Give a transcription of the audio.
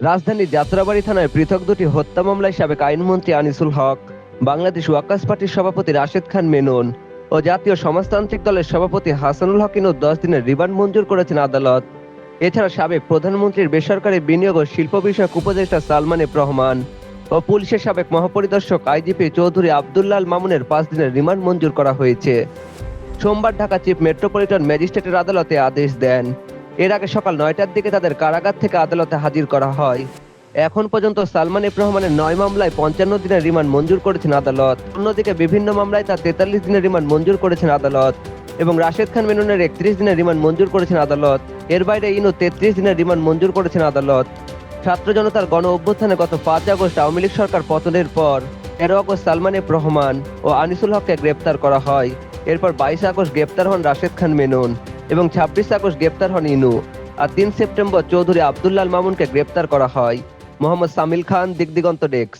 রাজধানীর যাত্রাবাড়ি থানায় পৃথক দুটি হত্যা মামলায় সাবেক আইনমন্ত্রী আনিসুল হক, বাংলাদেশ ওয়াকাস পার্টির সভাপতি রাশেদ খান মেনন ও জাতীয় সমাজতান্ত্রিক দলের সভাপতি হাসানুল হকিনও দশ দিনের রিমান্ড মঞ্জুর করেছেন আদালত। এছাড়া সাবেক প্রধানমন্ত্রীর বেসরকারি বিনিয়োগ ও শিল্প বিষয়ক উপদেষ্টা সালমান এফ রহমান ও পুলিশের সাবেক মহাপরিদর্শক আইজিপি চৌধুরী আবদুল্লাল মামুনের পাঁচ দিনের রিমান্ড মঞ্জুর করা হয়েছে। সোমবার ঢাকা চিফ মেট্রোপলিটন ম্যাজিস্ট্রেটের আদালতে আদেশ দেন। এর আগে সকাল নয়টার দিকে তাদের কারাগার থেকে আদালতে হাজির করা হয়। এখন পর্যন্ত সালমান এফ রহমানের নয় মামলায় পঞ্চান্ন দিনের রিমান্ড মঞ্জুর করেছেন আদালত। অন্যদিকে বিভিন্ন মামলায় তার তেতাল্লিশ দিনের রিমান্ড মঞ্জুর করেছেন আদালত এবং রাশেদ খান মেননের একত্রিশ দিনের রিমান্ড মঞ্জুর করেছেন আদালত। এর বাইরে ইনু তেত্রিশ দিনের রিমান্ড মঞ্জুর করেছেন আদালত। ছাত্র জনতার গণ অভ্যুত্থানে গত পাঁচ আগস্ট আওয়ামী লীগ সরকার পতনের পর তেরো আগস্ট সালমান এফ রহমান ও আনিসুল হককে গ্রেপ্তার করা হয়। এরপর বাইশ আগস্ট গ্রেপ্তার হন রাশেদ খান মেনন। এবং ছাব্বিশ আগস্ট গ্রেপ্তার হন ইনু। আর তিন সেপ্টেম্বর চৌধুরী আবদুল্লাল মামুনকে গ্রেপ্তার করা হয়। মোহাম্মদ সামিল খান, দিগদিগন্ত ডেস্ক।